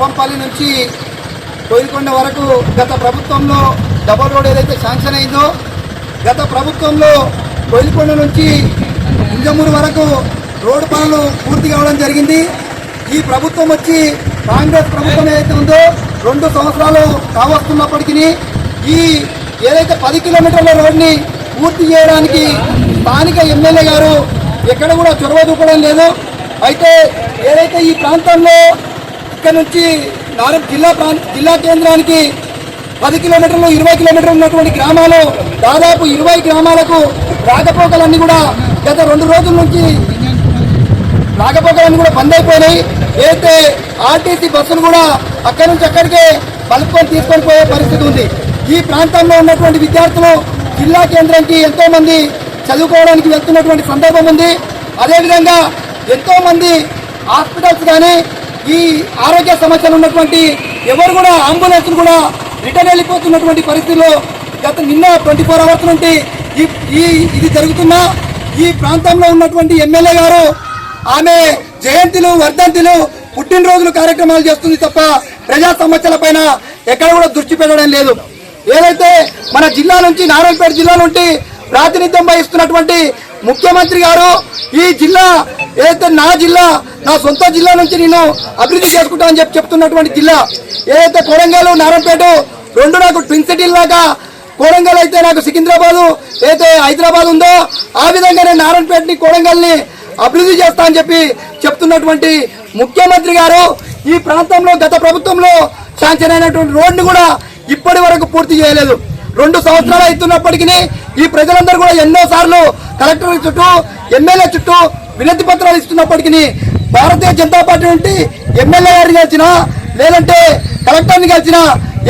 పంపాలి నుంచి కోయికొండ వరకు గత ప్రభుత్వంలో డబల్ రోడ్ ఏదైతే శాంక్షన్ అయిందో గత ప్రభుత్వంలో కోయికొండ నుంచి ఇంజమూరు వరకు రోడ్డు పనులు పూర్తి కావడం జరిగింది. ఈ ప్రభుత్వం వచ్చి కాంగ్రెస్ ప్రభుత్వం ఏదైతే ఉందో రెండు సంవత్సరాలు కావస్తున్నప్పటికీ ఈ ఏదైతే పది కిలోమీటర్ల రోడ్ని పూర్తి చేయడానికి స్థానిక ఎమ్మెల్యే గారు ఎక్కడ కూడా చొరవ చూపడం లేదు. అయితే ఏదైతే ఈ ప్రాంతంలో ఇక్కడ నుంచి నారం జిల్లా ప్రాంత జిల్లా కేంద్రానికి పది కిలోమీటర్లు ఇరవై కిలోమీటర్లు ఉన్నటువంటి గ్రామాలు దాదాపు ఇరవై గ్రామాలకు రాకపోకలన్నీ కూడా గత రెండు రోజుల నుంచి రాకపోకలన్నీ కూడా బంద్ అయిపోయినాయి. అయితే ఆర్టీసీ బస్సులు కూడా అక్కడి నుంచి అక్కడికే పలుపుకొని తీసుకొని పోయే పరిస్థితి ఉంది. ఈ ప్రాంతంలో ఉన్నటువంటి విద్యార్థులు జిల్లా కేంద్రానికి ఎంతోమంది చదువుకోవడానికి వెళ్తున్నటువంటి సందర్భం ఉంది. అదేవిధంగా ఎంతోమంది హాస్పిటల్స్ కానీ ఈ ఆరోగ్య సమస్యలు ఉన్నటువంటి ఎవరు కూడా అంబులెన్స్ కూడా రిటర్న్ వెళ్ళిపోతున్నటువంటి పరిస్థితిలో గత నిన్న ట్వంటీ ఫోర్ అవర్స్ నుండి ఈ ఈ ఇది జరుగుతున్నా. ఈ ప్రాంతంలో ఉన్నటువంటి ఎమ్మెల్యే గారు ఆమె జయంతిలు వర్ధంతిలు పుట్టినరోజులు కార్యక్రమాలు చేస్తుంది తప్ప ప్రజా సమస్యల పైన ఎక్కడ కూడా దృష్టి పెట్టడం లేదు. ఏదైతే మన జిల్లా నుంచి నారాయణపేట జిల్లా నుండి ప్రాతినిధ్యం వహిస్తున్నటువంటి ముఖ్యమంత్రి గారు ఈ జిల్లా ఏదైతే నా జిల్లా నా సొంత జిల్లా నుంచి నేను అభివృద్ధి చేసుకుంటానని చెప్పి చెప్తున్నటువంటి జిల్లా ఏదైతే కొడంగల్ నారాయణపేట రెండు నాకు ట్విన్ సిటీల్ లాగా కోడంగల్ అయితే నాకు సికింద్రాబాదు ఏదైతే హైదరాబాద్ ఉందో ఆ విధంగానే నారాయణపేటని కోడంగల్ని అభివృద్ధి చేస్తా అని చెప్పి చెప్తున్నటువంటి ముఖ్యమంత్రి గారు ఈ ప్రాంతంలో గత ప్రభుత్వంలో శాంక్షన్ అయినటువంటి రోడ్డు కూడా ఇప్పటి వరకు పూర్తి చేయలేదు. రెండు సంవత్సరాలు అవుతున్నప్పటికీ ఈ ప్రజలందరూ కూడా ఎన్నో సార్లు కలెక్టర్ చుట్టూ ఎమ్మెల్యే చుట్టూ వినతి పత్రాలు ఇస్తున్నప్పటికీ భారతీయ జనతా పార్టీ నుండి ఎమ్మెల్యే గారిని కలిసినా లేదంటే కలెక్టర్ని కలిసినా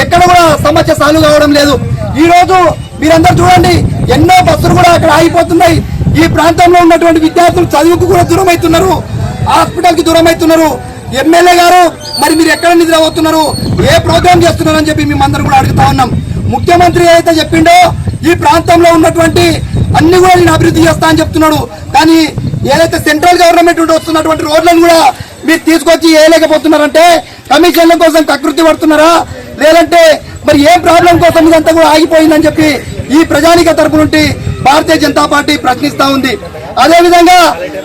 ఎక్కడ కూడా సమస్య సాల్వ్ కావడం లేదు. ఈ రోజు మీరందరూ చూడండి ఎన్నో బస్సులు కూడా అక్కడ ఆగిపోతున్నాయి. ఈ ప్రాంతంలో ఉన్నటువంటి విద్యార్థులు చదువుకు కూడా దూరం అవుతున్నారు హాస్పిటల్కి దూరం అవుతున్నారు ఎమ్మెల్యే గారు మరి మీరు ఎక్కడ నిద్ర అవుతున్నారు ఏ ప్రోగ్రామ్ చేస్తున్నారని చెప్పి మేమందరం కూడా అడుగుతా ఉన్నాం. ముఖ్యమంత్రి ఏదైతే చెప్పిండో ఈ ప్రాంతంలో ఉన్నటువంటి అన్ని కూడా నేను అభివృద్ధి చేస్తా అని చెప్తున్నాడు. కానీ ఏదైతే సెంట్రల్ గవర్నమెంట్ నుండి వస్తున్నటువంటి రోడ్లను కూడా మీరు తీసుకొచ్చి వేయలేకపోతున్నారంటే కమిషన్ల కోసం కకృతి పడుతున్నారా? లేదంటే మరి ఏ ప్రాబ్లం కోసం ఇదంతా కూడా ఆగిపోయిందని చెప్పి ఈ ప్రజానిక తరపు నుండి భారతీయ జనతా పార్టీ ప్రశ్నిస్తా ఉంది. అదేవిధంగా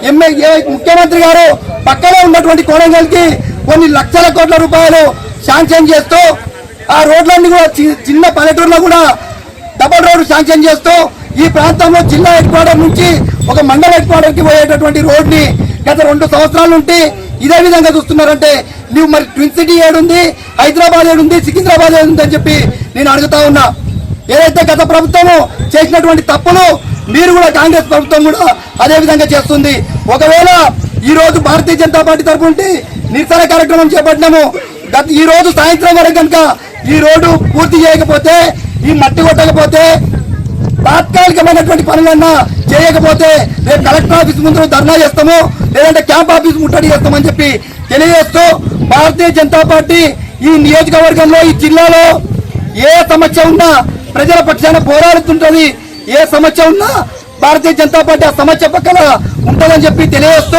ఎంఏ ముఖ్యమంత్రి గారు పక్కనే ఉన్నటువంటి కోడంగల్కి కొన్ని లక్షల కోట్ల రూపాయలు శాంక్షన్ చేస్తూ ఆ రోడ్లన్నీ కూడా చి- చిన్న పల్లెటూరులో కూడా డబల్ రోడ్డు శాంక్షన్ చేస్తూ ఈ ప్రాంతంలో జిల్లా హెడ్ క్వార్టర్ నుంచి ఒక మండల హెడ్ పోయేటటువంటి రోడ్ని గత రెండు సంవత్సరాల నుండి ఇదే విధంగా చూస్తున్నారంటే నువ్వు మరి ట్విన్ సిటీ ఏడుంది హైదరాబాద్ ఏడుంది సికింద్రాబాద్ ఏడుంది అని చెప్పి నేను అడుగుతా ఉన్నా. ఏదైతే గత ప్రభుత్వము చేసినటువంటి తప్పులు మీరు కూడా కాంగ్రెస్ ప్రభుత్వం కూడా అదే విధంగా చేస్తుంది. ఒకవేళ ఈరోజు భారతీయ జనతా పార్టీ తరపు నుండి నిరసన కార్యక్రమం చేపట్టినాము గత ఈ రోజు సాయంత్రం వరకు కనుక ఈ రోడ్డు పూర్తి చేయకపోతే ఈ మట్టి కొట్టకపోతే తాత్కాలికమైనటువంటి పనులన్నా చేయకపోతే రేపు కలెక్టర్ ఆఫీస్ ముందు ధర్నా చేస్తాము లేదంటే క్యాంప్ ఆఫీస్ ముట్టడి చేస్తామని చెప్పి తెలియజేస్తూ భారతీయ జనతా పార్టీ ఈ నియోజకవర్గంలో ఈ జిల్లాలో ఏ సమస్య ఉన్నా ప్రజల పక్షాన పోరాడుతుంటది. ఏ సమస్య ఉన్నా భారతీయ జనతా పార్టీ ఆ సమస్య పక్కన ఉంటుందని చెప్పి తెలియజేస్తూ